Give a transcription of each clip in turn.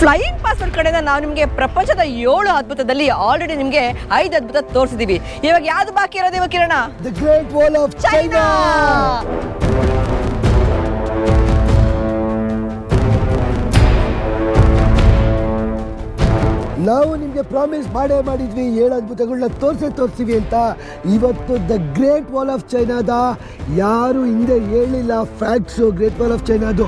Flying password ಕಡೆಯಿಂದ ನಾವು ನಿಮಗೆ ಪ್ರಪಂಚದ ಏಳು ಅದ್ಭುತದಲ್ಲಿ ಆಲ್ರೆಡಿ ನಿಮಗೆ ಐದು ಅದ್ಭುತ ತೋರಿಸಿದೀವಿ. ಇವಾಗ ಯಾವ್ದು ಬಾಕಿ ಇರೋದು ಇವಾಗ ಕಿರಣ? The great wall of China ನಾವು ನಿಮಗೆ ಪ್ರಾಮಿಸ್ ಮಾಡೇ ಮಾಡಿದ್ವಿ, ಏಳು ಅದ್ಭುತಗಳನ್ನ ತೋರಿಸೇ ತೋರಿಸಿವಿ ಅಂತ. ಇವತ್ತು ದ ಗ್ರೇಟ್ ವಾಲ್ ಆಫ್ ಚೈನಾದ ಯಾರು ಹಿಂದೆ ಹೇಳಿಲ್ಲ ಫ್ಯಾಕ್ಟ್ಸು ಗ್ರೇಟ್ ವಾಲ್ ಆಫ್ ಚೈನಾದು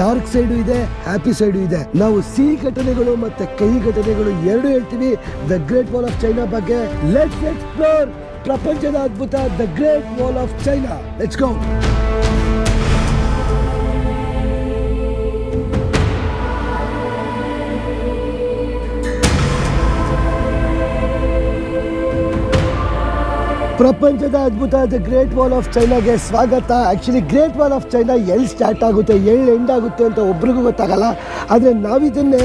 ಡಾರ್ಕ್ ಸೈಡು ಇದೆ ಹ್ಯಾಪಿ ಸೈಡು ಇದೆ. ನಾವು ಸಿಹಿ ಘಟನೆಗಳು ಮತ್ತೆ ಕಹಿ ಘಟನೆಗಳು ಎರಡು ಹೇಳ್ತೀವಿ the great wall of China ಬಗ್ಗೆ. ಲೆಟ್ಸ್ ಎಕ್ಸ್ಪ್ಲೋರ್ ಪ್ರಪಂಚದ ಅದ್ಭುತ the great wall of China let's go ಪ್ರಪಂಚದ ಅದ್ಭುತ ದ ಗ್ರೇಟ್ ವಾಲ್ ಆಫ್ ಚೈನಾಗೆ ಸ್ವಾಗತ. Actually great wall of China ಎಲ್ಲಿ ಸ್ಟಾರ್ಟ್ ಆಗುತ್ತೆ ಎಲ್ಲಿ ಎಂಡ್ ಆಗುತ್ತೆ ಅಂತ ಒಬ್ರಿಗೂ ಗೊತ್ತಾಗಲ್ಲ. ಆದರೆ ನಾವಿದನ್ನೇ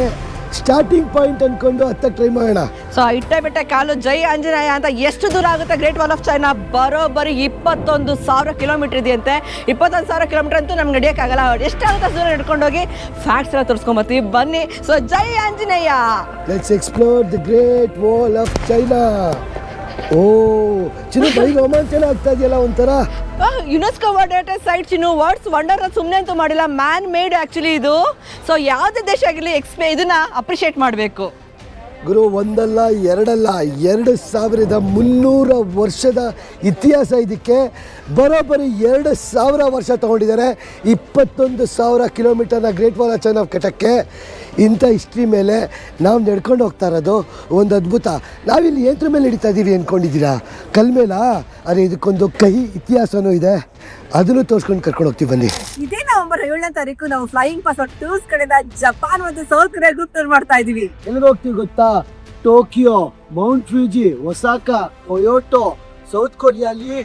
ಸ್ಟಾರ್ಟಿಂಗ್ ಪಾಯಿಂಟ್ ಅನ್ಕೊಂಡು ಹತ್ತ ಟ್ರೈ ಮಾಡೋಣ. ಸೊ ಇಟ್ಟೆ ಬಿಟ್ಟೆ ಕಾಲು ಜೈ ಆಂಜನೇಯ ಅಂತ ಎಷ್ಟು ದೂರ ಆಗುತ್ತೆ ಗ್ರೇಟ್ ವಾಲ್ ಆಫ್ ಚೈನಾ ಬರೋಬ್ಬರಿ ಇಪ್ಪತ್ತೊಂದು ಸಾವಿರ ಕಿಲೋಮೀಟರ್ ಇದೆಯಂತೆ. ಇಪ್ಪತ್ತೊಂದು ಸಾವಿರ ಕಿಲೋಮೀಟರ್ ಅಂತೂ ನಮ್ಗೆ ನಡೆಯೋಕ್ಕಾಗಲ್ಲ ಎಷ್ಟಾಗುತ್ತೆ ದೂರ ನಡ್ಕೊಂಡು ಹೋಗಿ ಫ್ಯಾಕ್ಟ್ಸ್ ಎಲ್ಲ ತೋರಿಸ್ಕೊಂಬತ್ತೀವಿ. ಬನ್ನಿ. So Jai Anjaneya! Let's explore the great wall of China ಓ ಚಿನ್ನ ಬೈ ರೋಮಾಂಚನ ಆಗ್ತಾ ಇದೆಯಲ್ಲ ಒಂಥರ? ಯುನೆಸ್ಕೋ ವರ್ಲ್ಡ್ ಸೈಟ್ ಚಿನ್ನು ವರ್ಡ್ಸ್ ವಂಡರ್ ಸುಮ್ಮನೆ ಅಂತೂ ಮಾಡಿಲ್ಲ. ಮ್ಯಾನ್ ಮೇಡ್ ಆ್ಯಕ್ಚುಲಿ ಇದು. ಸೊ ಯಾವುದೇ ದೇಶ ಆಗಿರಲಿ ಎಕ್ಸ್ಪೆ ಇದನ್ನ ಅಪ್ರಿಷಿಯೇಟ್ ಮಾಡಬೇಕು. ಗುರು ಒಂದಲ್ಲ ಎರಡಲ್ಲ ಎರಡು ಸಾವಿರದ ಮುನ್ನೂರ ವರ್ಷದ ಇತಿಹಾಸ ಇದಕ್ಕೆ ಬರೋಬ್ಬರಿ ಎರಡು ಸಾವಿರ ವರ್ಷ ತಗೊಂಡಿದ್ದಾರೆ. ಇಪ್ಪತ್ತೊಂದು ಸಾವಿರ ಕಿಲೋಮೀಟರ್ನ ಗ್ರೇಟ್ ವಾಲ್ ಆಫ್ ಚೈನಾ ಕಟ್ಟಕ್ಕೆ ಇಂಥ ಹಿಸ್ಟ್ರಿ ಮೇಲೆ ನಾವು ನಡ್ಕೊಂಡು ಹೋಗ್ತಾ ಇರೋದು ಒಂದು ಅದ್ಭುತ. ನಾವಿಲ್ಲಿ ಏತ್ರ ಮೇಲೆ ಹಿಡಿತಾ ಇದ್ದೀವಿ ಅಂದ್ಕೊಂಡಿದ್ದೀರಾ ಕಲ್ ಮೇಲಾ? ಅರೆ ಇದಕ್ಕೊಂದು ಕಹಿ ಇತಿಹಾಸನೂ ಇದೆ. ಅದನ್ನು ತೋರಿಸ್ಕೊಂಡು ಕರ್ಕೊಂಡು ಹೋಗ್ತೀವಿ ಬನ್ನಿ. ಇದೇ ನವೆಂಬರ್ ಏಳನೇ ತಾರೀಕು ನಾವು ಫ್ಲೈಯಿಂಗ್ ಪಾಸ್ ಟೂರ್ಸ್ ಕಡೆಯಿಂದ ಜಪಾನ್ ಮತ್ತು ಸೌತ್ ಕೊರಿಯಾ ಗ್ರೂಪ್ ಟೂರ್ ಮಾಡ್ತಾ ಇದೀವಿ. ಎಲ್ಲಿಗೆ ಹೋಗ್ತೀವಿ ಗೊತ್ತಾ? Tokyo Mount Fuji Osaka Kyoto South ಕೊರಿಯಾಲಿ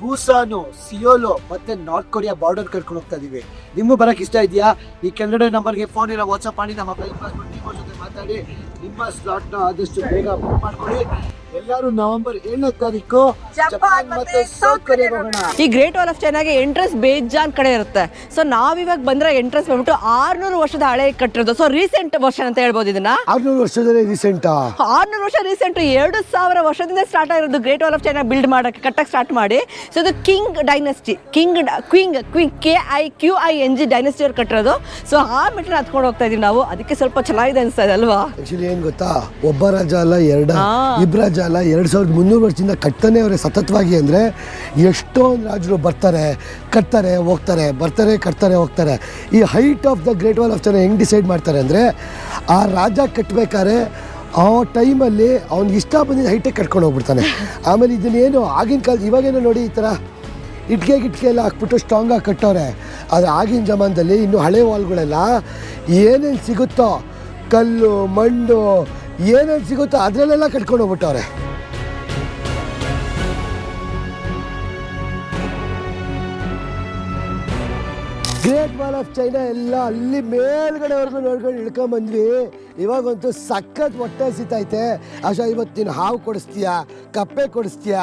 Busan ಸಿಯೋಲೋ ಮತ್ತೆ ನಾರ್ತ್ ಕೊರಿಯಾ ಬಾರ್ಡರ್ ಕರ್ಕೊಂಡು ಹೋಗ್ತಾ ಇದೀವಿ. ನಿಮಗೂ ಬರಕ್ ಇಷ್ಟ ಇದೆಯಾ? ಈ ಕೆಳಗಡೆ ನಂಬರ್ಗೆ ಫೋನ್ ಇರೋ ವಾಟ್ಸಪ್ ಮಾಡಿ, ನಮ್ಮ ಟೀಮ್ ಜೊತೆ ಮಾತಾಡಿ. ನಿಮ್ಮ ಸ್ಲಾಟ್ನ ಆದಷ್ಟು ಬೇಗ ಬುಕ್ ಮಾಡ್ಕೊಳ್ಳಿ. ಎಲ್ಲರೂ ನವೆಂಬರ್ ಏಳನೇ ತಾರೀಕು ಜಪಾನ್ ಮತ್ತೆ ಸೌತ್ ಕೊರಿಯಾಗೆ ಹೋಗೋಣ. ಈ ಗ್ರೇಟ್ ವಾಲ್ ಆಫ್ ಚೈನಾಗೆ ಎಂಟ್ರೆನ್ಸ್ ಬೇಜಾನ್ ಕಡೆ ಇರುತ್ತೆ. ಸೊ ನಾವಿವಾಗ ಬಂದ್ರೆ ಎಂಟ್ರೆನ್ಸ್ ಬಂದ್ಬಿಟ್ಟು ಆರ್ನೂರು ವರ್ಷದ ಹಳೆ ಕಟ್ಟಿರೋದು. ಸೊ ರೀಸೆಂಟ್ ವರ್ಷನ್ ಅಂತ ಹೇಳ್ಬೋದು ಇದನ್ನ. ಆರ್ನೂರು ವರ್ಷದಲ್ಲಿ ರೀಸೆಂಟ್ ಆರ್ನೂರು ವರ್ಷ ರೀಸೆಂಟ್ ಎರಡು ಸಾವಿರ ವರ್ಷದಿಂದ ಸ್ಟಾರ್ಟ್ ಆಗಿರೋದು great wall of China build ಮಾಡಕ್ಕೆ ಕಟ್ಟಕ್ಕೆ ಸ್ಟಾರ್ಟ್ ಮಾಡಿ. ಸೊ ಇದು Qing dynasty Qing Qing Qing K I Q I N G dynasty ಅವ್ರು ಕಟ್ಟಿರೋದು. ಸೊ ಆ ಮೆಟ್ರನ್ನ ಹತ್ಕೊಂಡು ಹೋಗ್ತಾ ಇದೀವಿ ನಾವು. ಅದಕ್ಕೆ ಸ್ವಲ್ಪ ಚೆನ್ನಾಗಿದೆ ಅನಿಸ್ತಾ ಇದೆ ಅಲ್ವಾ? ಆಕ್ಚುಲಿ ಏನ್ ಗೊತ್ತಾ? ಒಬ್ಬ ರಾಜ ಅಲ್ಲ ಎರಡ. ಹಾ. ಅಲ್ಲ, ಎರಡು ಸಾವಿರದ ಮುನ್ನೂರು ವರ್ಷದಿಂದ ಕಟ್ತಾನೆ ಅವರೇ ಸತತವಾಗಿ ಅಂದರೆ ಎಷ್ಟೊಂದು ರಾಜರು ಬರ್ತಾರೆ, ಕಟ್ತಾರೆ, ಹೋಗ್ತಾರೆ, ಬರ್ತಾರೆ, ಕಟ್ತಾರೆ, ಹೋಗ್ತಾರೆ. ಈ height of the great wall of China ಹೆಂಗೆ ಡಿಸೈಡ್ ಮಾಡ್ತಾರೆ ಅಂದರೆ ಆ ರಾಜ ಕಟ್ಟಬೇಕಾದ್ರೆ ಆ ಟೈಮಲ್ಲಿ ಅವ್ನಿಗೆ ಇಷ್ಟ ಬಂದಿದ್ದ ಹೈಟೇ ಕಟ್ಕೊಂಡು ಹೋಗ್ಬಿಡ್ತಾನೆ. ಆಮೇಲೆ ಇದನ್ನೇನು ಆಗಿನ ಕಾಲ, ಇವಾಗೇನೋ ನೋಡಿ ಈ ಥರ ಇಟ್ಕೆ ಗಿಟ್ಕೆ ಎಲ್ಲ ಹಾಕ್ಬಿಟ್ಟು ಸ್ಟ್ರಾಂಗಾಗಿ ಕಟ್ಟೋರೆ ಅದು ಆಗಿನ ಜಮಾನದಲ್ಲಿ ಇನ್ನು ಹಳೆ ವಾಲ್ಗಳೆಲ್ಲ ಏನೇನು ಸಿಗುತ್ತೋ, ಕಲ್ಲು, ಮಣ್ಣು ಏನೇನು ಸಿಗುತ್ತೋ ಅದರಲ್ಲೆಲ್ಲ ಕಟ್ಕೊಂಡು ಹೋಗ್ಬಿಟ್ಟವ್ರೆ. ಗ್ರೇಟ್ ವಾಲ್ ಆಫ್ ಚೈನಾ ಎಲ್ಲ ಅಲ್ಲಿ ಮೇಲ್ಗಡೆವರೆಗೂ ನೋಡ್ಕೊಂಡು ಇಳ್ಕೊಂಡ್ ಬಂದ್ವಿ ಇವಾಗಂತೂ ಸಖತ್ ಹೊಟ್ಟೆ ಸಿತೈತೆ ಅಶ ಇವತ್ತು ನೀನು ಹಾವು ಕೊಡಿಸ್ತೀಯಾ? ಕಪ್ಪೆ ಕೊಡಿಸ್ತೀಯಾ?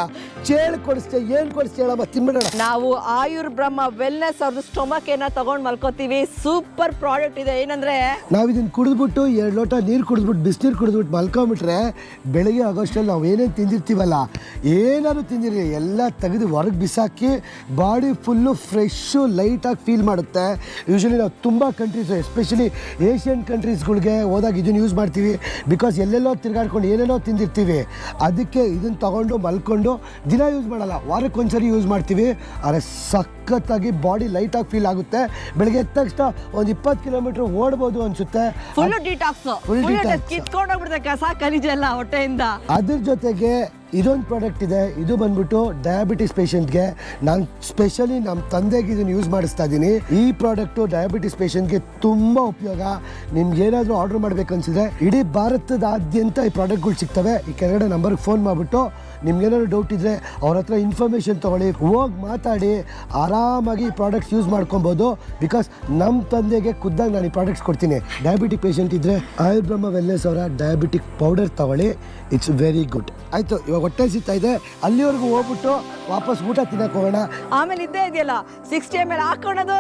ಚೇಳು ಕೊಡಿಸ್ತೀಯ? ಏನು ಕೊಡಿಸ್ತೀಯ ಹೇಳಮ್ಮ? ತಿನ್ಬಿಡೋಣ. ನಾವು ಆಯುರ್ ಬ್ರಹ್ಮ ವೆಲ್ನೆಸ್ ಅವ್ರದ್ದು ಸ್ಟೊಮಕ್ ಏನ ತಗೊಂಡ್ ಮಲ್ಕೋತೀವಿ. ಸೂಪರ್ ಪ್ರಾಡಕ್ಟ್ ಇದೆ. ಏನಂದ್ರೆ? ನಾವು ಇದನ್ನ ಕುಡಿದ್ಬಿಟ್ಟು ಎರಡು ಲೋಟ ನೀರು ಕುಡಿದ್ಬಿಟ್ಟು ಬಿಸಿನೀರು ಕುಡಿದ್ಬಿಟ್ಟು ಮಲ್ಕೊಂಬಿಟ್ರೆ ಬೆಳಗ್ಗೆ ಆಗೋಷ್ಟಲ್ಲಿ ನಾವು ಏನೇನು ತಿಂದಿರ್ತೀವಲ್ಲ ಏನಾದ್ರು ತಿಂದಿರಿ. ಎಲ್ಲ ತೆಗೆದು ಹೊರಗೆ ಬಿಸಾಕಿ ಬಾಡಿ ಫುಲ್ಲು ಫ್ರೆಶ್ಶು ಲೈಟಾಗಿ ಫೀಲ್ ಮಾಡುತ್ತೆ. ಯೂಶಲಿ ನಾವು ತುಂಬ ಕಂಟ್ರೀಸ್ ಎಸ್ಪೆಷಲಿ ಏಷ್ಯನ್ ಕಂಟ್ರೀಸ್ಗಳಿಗೆ ಹೋದಾಗ ಇದನ್ನು ಯೂಸ್ ಮಾಡ್ತೀವಿ. ಬಿಕಾಸ್ ಎಲ್ಲೆಲ್ಲೋ ತಿರ್ಗಾಡ್ಕೊಂಡು ಏನೇನೋ ತಿಂದಿರ್ತೀವಿ ಅದಕ್ಕೆ ಇದನ್ನು ತಗೊಂಡು ಮಲ್ಕೊಂಡು ದಿನ ಯೂಸ್ ಮಾಡಲ್ಲ ವಾರಕ್ಕೆ ಒಂದ್ಸರಿ ಯೂಸ್ ಮಾಡ್ತೀವಿ. ಆದರೆ ಸಖತ್ತಾಗಿ ಬಾಡಿ ಲೈಟಾಗಿ ಫೀಲ್ ಆಗುತ್ತೆ. ಬೆಳಗ್ಗೆ ಎದ್ದ ತಕ್ಷಣ ಒಂದು ಇಪ್ಪತ್ತು ಕಿಲೋಮೀಟ್ರ್ ಓಡ್ಬೋದು ಅನಿಸುತ್ತೆ. ಫುಲ್ ಡಿಟಾಕ್ಸ್ ಫುಲ್ ಡಿಟಾಕ್ಸ್ ಕಿತ್ಕೊಂಡು ಹೋಗ್ಬಿಡುತ್ತೆ ಕಸ ಖನಿಜ ಎಲ್ಲ ಹೊಟ್ಟೆಯಿಂದ. ಅದ್ರ ಜೊತೆಗೆ ಇದೊಂದು ಪ್ರಾಡಕ್ಟ್ ಇದೆ. ಇದು ಬಂದ್ಬಿಟ್ಟು ಡಯಾಬಿಟಿಸ್ ಪೇಷಂಟ್ಗೆ ನಾನು ಸ್ಪೆಷಲಿ ನಮ್ಮ ತಂದೆಗೆ ಇದನ್ನು ಯೂಸ್ ಮಾಡಿಸ್ತಾ ಇದ್ದೀನಿ ಈ ಪ್ರಾಡಕ್ಟು ಡಯಾಬಿಟಿಸ್ ಪೇಷಂಟ್ಗೆ ತುಂಬ ಉಪಯೋಗ. ನಿಮ್ಗೆ ಏನಾದರೂ ಆರ್ಡರ್ ಮಾಡಬೇಕು ಅನ್ಸಿದ್ರೆ ಇಡೀ ಭಾರತದಾದ್ಯಂತ ಈ ಪ್ರಾಡಕ್ಟ್ಗಳು ಸಿಗ್ತವೆ. ಈ ಕೆಳಗಡೆ ನಂಬರ್ಗೆ ಫೋನ್ ಮಾಡಿಬಿಟ್ಟು ನಿಮ್ಗೇನಾದ್ರು ಡೌಟ್ ಇದ್ದರೆ ಅವ್ರ ಹತ್ರ ಇನ್ಫಾರ್ಮೇಷನ್ ತೊಗೊಳ್ಳಿ. ಹೋಗಿ ಮಾತಾಡಿ. ಆರಾಮಾಗಿ ಈ ಪ್ರಾಡಕ್ಟ್ಸ್ ಯೂಸ್ ಮಾಡ್ಕೊಬೋದು. ಬಿಕಾಸ್ ನಮ್ಮ ತಂದೆಗೆ ಖುದ್ದಾಗಿ ನಾನು ಈ ಪ್ರಾಡಕ್ಟ್ಸ್ ಕೊಡ್ತೀನಿ. ಡಯಾಬಿಟಿಕ್ ಪೇಷಂಟ್ ಇದ್ದರೆ ಆಯುರ್ಬ್ರಹ್ಮ ವೆಲ್ನೆಸ್ ಅವರ ಡಯಾಬಿಟಿಕ್ ಪೌಡರ್ ತಗೊಳ್ಳಿ. ಇಟ್ಸ್ ವೆರಿ ಗುಡ್ ಆಯಿತು, ಇವಾಗ ಹೊಟ್ಟೆ ಸಿಗ್ತಾ ಇದೆ. ಅಲ್ಲಿವರೆಗೂ ಹೋಗ್ಬಿಟ್ಟು ವಾಪಸ್ ಊಟ ತಿನ್ನಕ್ಕೆ ಹೋಗೋಣ. ಆಮೇಲೆ ಇದ್ದೇ ಇದೆಯಲ್ಲ? ಸಿಕ್ಸ್ಟಿ ಎಂ ಎಲ್ ಹಾಕೊಳ್ಳೋದು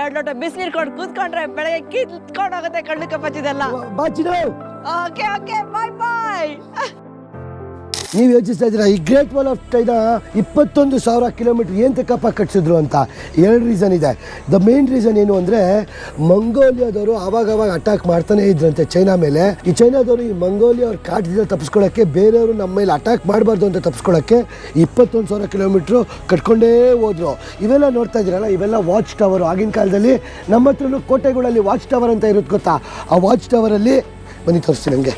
ಎರಡು ಲೋಟ ಬಿಸಿನೀರು ಕೊಂಡು ಕೂತ್ಕೊಂಡ್ರೆ ಬೆಳಗ್ಗೆ ಕಿತ್ಕೊಂಡು ಹೋಗುತ್ತೆ ಕಣ್ಣು ಕಪ್ಪಚ್ಚಿದೆಲ್ಲ ಬಾಚಿನ ಓಕೆ ಓಕೆ ಬಾಯ್ ಬಾಯ್ ನೀವು ಯೋಚಿಸ್ತಾ ಇದ್ದೀರಾ? ಈ ಗ್ರೇಟ್ ವಾಲ್ ಆಫ್ ಚೈನಾ ಇಪ್ಪತ್ತೊಂದು ಸಾವಿರ ಕಿಲೋಮೀಟರ್ ಏನು ತಕ್ಕಪ್ಪ ಕಟ್ಸಿದ್ರು ಅಂತ ಎರಡು ರೀಸನ್ ಇದೆ. ದ ಮೇನ್ ರೀಸನ್ ಏನು ಅಂದರೆ, ಮಂಗೋಲಿಯಾದವರು ಆವಾಗ ಅವಾಗ ಅಟ್ಯಾಕ್ ಮಾಡ್ತಾನೆ ಇದ್ರಂತೆ ಚೈನಾ ಮೇಲೆ. ಈ ಚೈನಾದವರು ಈ ಮಂಗೋಲಿಯಾ ಅವ್ರ ಕಾಟದಿಂದ ತಪ್ಪಿಸ್ಕೊಳ್ಳೋಕ್ಕೆ ಬೇರೆಯವರು ನಮ್ಮ ಮೇಲೆ ಅಟ್ಯಾಕ್ ಮಾಡಬಾರ್ದು ಅಂತ ತಪ್ಪಿಸ್ಕೊಳ್ಳೋಕ್ಕೆ ಇಪ್ಪತ್ತೊಂದು ಸಾವಿರ ಕಿಲೋಮೀಟ್ರು ಕಟ್ಕೊಂಡೇ ಹೋದ್ರು. ಇವೆಲ್ಲ ನೋಡ್ತಾ ಇದ್ದೀರಲ್ಲ, ಇವೆಲ್ಲ ವಾಚ್ ಟವರು ಆಗಿನ ಕಾಲದಲ್ಲಿ ನಮ್ಮ ಹತ್ರನೂ ಕೋಟೆಗಳಲ್ಲಿ ವಾಚ್ ಟವರ್ ಅಂತ ಇರುತ್ತೆ ಗೊತ್ತಾ? ಆ ವಾಚ್ ಟವರಲ್ಲಿ ಬನ್ನಿ ತೋರಿಸ್ತೀನಿ ನನಗೆ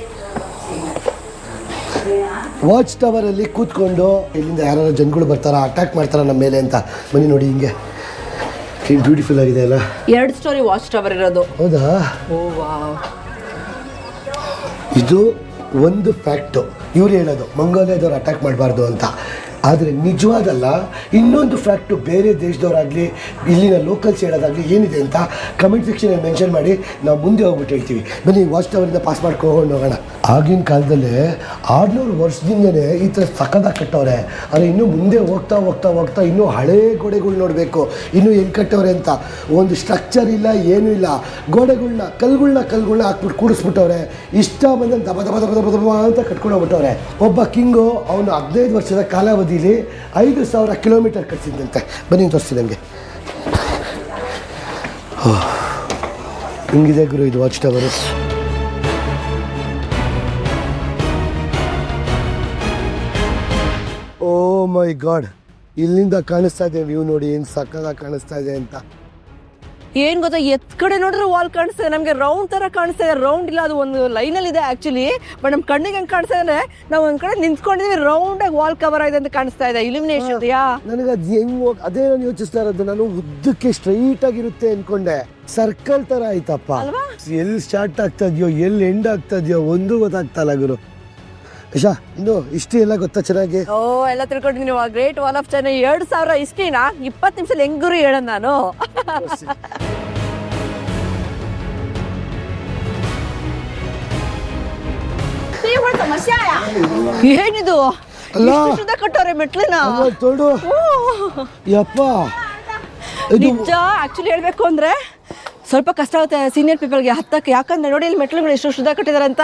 ವಾಚ್ ಟವರಲ್ಲಿ ಕೂತ್ಕೊಂಡು ಇಲ್ಲಿಂದ ಯಾರು ಜನಗಳು ಬರ್ತಾರ ಅಟ್ಯಾಕ್ ಮಾಡ್ತಾರ ನಮ್ಮ ಮೇಲೆ ಅಂತ. ಬನ್ನಿ ನೋಡಿ ಹಿಂಗೆ. ಬ್ಯೂಟಿಫುಲ್ ಆಗಿದೆ ಅಲ್ಲ. ಎರಡು ಸ್ಟೋರಿ ವಾಚ್ ಟವರ್ ಇರೋದು. ಹೌದಾ? Oh wow. ಇದು ಒಂದು ಫ್ಯಾಕ್ಟು ಇವ್ರು ಹೇಳೋದು ಮಂಗೋಲಿಯಾದವ್ರು ಅಟ್ಯಾಕ್ ಮಾಡಬಾರ್ದು ಅಂತ. ಆದರೆ ನಿಜವಾದಲ್ಲ ಇನ್ನೊಂದು ಫ್ಯಾಕ್ಟು ಬೇರೆ ದೇಶದವರಾಗಲಿ ಇಲ್ಲಿನ ಲೋಕಲ್ಸ್ ಹೇಳೋದಾಗಲಿ ಏನಿದೆ ಅಂತ ಕಮೆಂಟ್ ಸೆಕ್ಷನಲ್ಲಿ ಮೆನ್ಷನ್ ಮಾಡಿ ನಾವು ಮುಂದೆ ಹೋಗ್ಬಿಟ್ಟು ಹೇಳ್ತೀವಿ. ಬನ್ನಿ ವಾಚ್ ಟವರಿಂದ ಪಾಸ್ ಮಾಡ್ಕೊಂಡು ಹೋಗೋಣ. ಆಗಿನ ಕಾಲದಲ್ಲಿ ಆರುನೂರು ವರ್ಷದಿಂದನೇ ಈ ಥರ ಸಖತ್ತಾಗಿ ಕಟ್ಟವ್ರೆ. ಆದರೆ ಇನ್ನೂ ಮುಂದೆ ಹೋಗ್ತಾ ಹೋಗ್ತಾ ಹೋಗ್ತಾ ಇನ್ನೂ ಹಳೇ ಗೋಡೆಗಳು ನೋಡಬೇಕು, ಇನ್ನೂ ಹೆಂಗೆ ಕಟ್ಟವ್ರೆ ಅಂತ. ಒಂದು ಸ್ಟ್ರಕ್ಚರ್ ಇಲ್ಲ, ಏನೂ ಇಲ್ಲ. ಗೋಡೆಗಳನ್ನ ಕಲ್ಗಳನ್ನ ಕಲ್ಗಳನ್ನ ಹಾಕ್ಬಿಟ್ಟು ಕೂಡಿಸ್ಬಿಟ್ಟವ್ರೆ. ಇಷ್ಟ ಬಂದಂಗೆ ದಬ ದಬ ದಬ ದಬ ಅಂತ ಕಟ್ಕೊಂಡು ಹೋಗ್ಬಿಟ್ಟವ್ರೆ. ಒಬ್ಬ ಕಿಂಗು, ಅವನು ಹದಿನೈದು ವರ್ಷದ ಕಾಲಾವಧಿಲಿ ಐದು ಸಾವಿರ ಕಿಲೋಮೀಟರ್ ಕಟ್ಸಿದ್ದಂತೆ ಬನ್ನಿ ತೋರಿಸ್ತೀನಿ ನನಗೆ ಹಿಂಗಿದೆ ಗುರು, ಇದು ವಾಚ್ ಟವರು ಮೈ ಗಾಡ್ ಇಲ್ಲಿಂದ ಕಾಣಿಸ್ತಾ ಇದೆ ವ್ಯೂ ನೋಡಿ ಏನು ಸಕ್ಕದ ಕಾಣಿಸ್ತಾ ಇದೆ ಅಂತ. ಏನ್ ಗೊತ್ತಾ ಎತ್ ಕಡೆ ನೋಡಿದ್ರೆ ವಾಲ್ ಕಾಣಿಸ್ತದೆ ನಮಗೆ ರೌಂಡ್ ತರ ಕಾಣಿಸ್ತಾ ಇದೆ ರೌಂಡ್ ಇಲ್ಲ ಅದು ಒಂದು ಲೈನ್ ಅಲ್ಲಿ ಇದೆ ಆಕ್ಚುಲಿ ಬಟ್ ನಮ್ಮ ಕಣ್ಣಿಗೆ ಹೆಂಗ್ ಕಾಣಿಸ್ತಾ ಇದೆ ನಾವು ಒಂದ್ ಕಡೆ ನಿಂತ್ಕೊಂಡಿದ್ವಿ ರೌಂಡ್ ಆಗಿ ವಾಲ್ ಕವರ್ ಆಗಿದೆ ಅಂತ ಕಾಣಿಸ್ತಾ ಇದೆ ಇಲ್ಯುಮಿನೇಷನ್ ಯಾ? ನನಗೆ ಅದು ಹೆಂಗ್ ಹೋಗ್ ಅದೇ ನಾನು ಯೋಚಿಸ್ತಾ ಇರೋದು ನಾನು ಉದ್ದಕ್ಕೆ ಸ್ಟ್ರೈಟ್ ಆಗಿರುತ್ತೆ ಅನ್ಕೊಂಡೆ. ಸರ್ಕಲ್ ತರ ಆಯ್ತಪ್ಪ. ಅಲ್ವಾ? ಎಲ್ಲಿ ಸ್ಟಾರ್ಟ್ ಆಗ್ತಾ ಇದೆಯೋ ಎಲ್ಲಿ ಎಂಡ್ ಆಗ್ತಾ ಇದೆಯೋ ಒಂದು ಗೊತ್ತಾಗ್ತಾ ಇಲ್ಲ ಗುರು. ಯಶಾ ಇನ್ನು ಇಷ್ಟು ಎಲ್ಲ ಗೊತ್ತಾ ಚೆನ್ನಾಗಿ? ಓ ಎಲ್ಲ ತಿಳ್ಕೊಂಡಿದ್ದೀನಿ. ಗ್ರೇಟ್ ವಾಲ್ ಆಫ್ ಚೈನಾ ಎರಡು ಸಾವಿರ ಇಷ್ಟಿನ ಇಪ್ಪತ್ತು ನಿಮಿಷದಲ್ಲಿ ಹೆಂಗ್ ಗುರು ಹೇಳೋಣ ನಾನು. ಏನಿದು? ಅಲ್ಲ. ಇಷ್ಟು ಉದ್ದ ಕಟ್ಟವ್ರೆ ಮೆಟ್ಲನ್ನ ಅಮ್ಮ, ತೊಡು ಯಪ್ಪ. ಇದು ನಿಜ ಆಕ್ಚುಲಿ ಹೇಳ್ಬೇಕು ಅಂದ್ರೆ ಸ್ವಲ್ಪ ಕಷ್ಟ ಆಗುತ್ತೆ ಸೀನಿಯರ್ ಪೀಪಲ್ಗೆ ಹತ್ತಕ್ಕೆ. ಯಾಕಂದ್ರೆ ನೋಡಿ ಇಲ್ಲಿ ಮೆಟ್ಲುಗಳು ಎಷ್ಟು ಶುದ್ಧ ಕಟ್ಟಿದಾರೆ ಅಂತ.